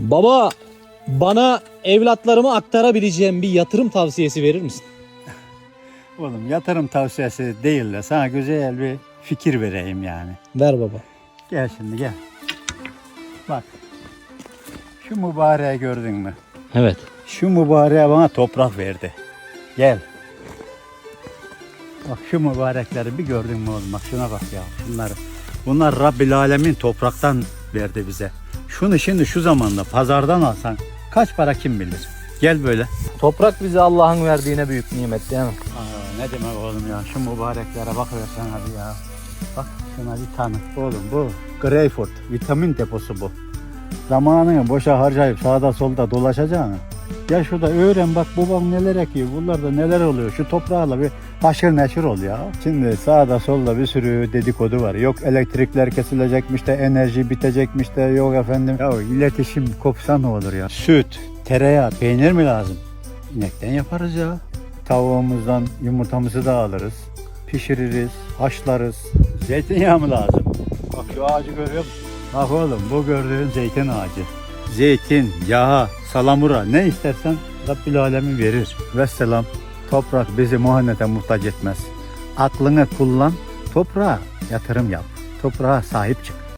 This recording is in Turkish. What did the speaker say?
Baba bana evlatlarıma aktarabileceğim bir yatırım tavsiyesi verir misin? Oğlum yatırım tavsiyesi değil de sana güzel bir fikir vereyim yani. Ver baba. Gel şimdi gel. Bak. Şu mübareği gördün mü? Evet. Şu mübareğe bana toprak verdi. Gel. Bak şu mübarekleri bir gördün mü oğlum? Bak şuna bak ya. Bunlar, bunlar Rabbil Alemin topraktan verdi bize. Şunu şimdi şu zamanda pazardan alsan kaç para kim bilir? Gel böyle. Toprak bize Allah'ın verdiğine büyük nimet değil mi? Aa, ne demek oğlum ya? Şu mübareklere bak versen hadi ya. Bak şuna bir tane. Oğlum bu greyfurt. Vitamin deposu bu. Zamanını boşa harcayıp sağda solda dolaşacağını. Ya şurada öğren bak babam neler ekiyor. Buralarda neler oluyor. Şu toprağla bir haşır neşir ol ya. Şimdi sağda solda bir sürü dedikodu var. Yok elektrikler kesilecekmiş de enerji bitecekmiş de yok efendim. Ya iletişim kopsa ne olur ya. Süt, tereyağı, peynir mi lazım? İnekten yaparız ya. Tavuğumuzdan yumurtamızı da alırız. Pişiririz, haşlarız. Zeytinyağı mı lazım? Bak şu ağacı görüyor musun? Bak oğlum bu gördüğün zeytin ağacı. Zeytin, yağı, salamura ne istersen Rabbil Alemin verir. Vesselam. Toprak bizi muhannete muhtaç etmez. Aklını kullan, toprağa yatırım yap. Toprağa sahip çık.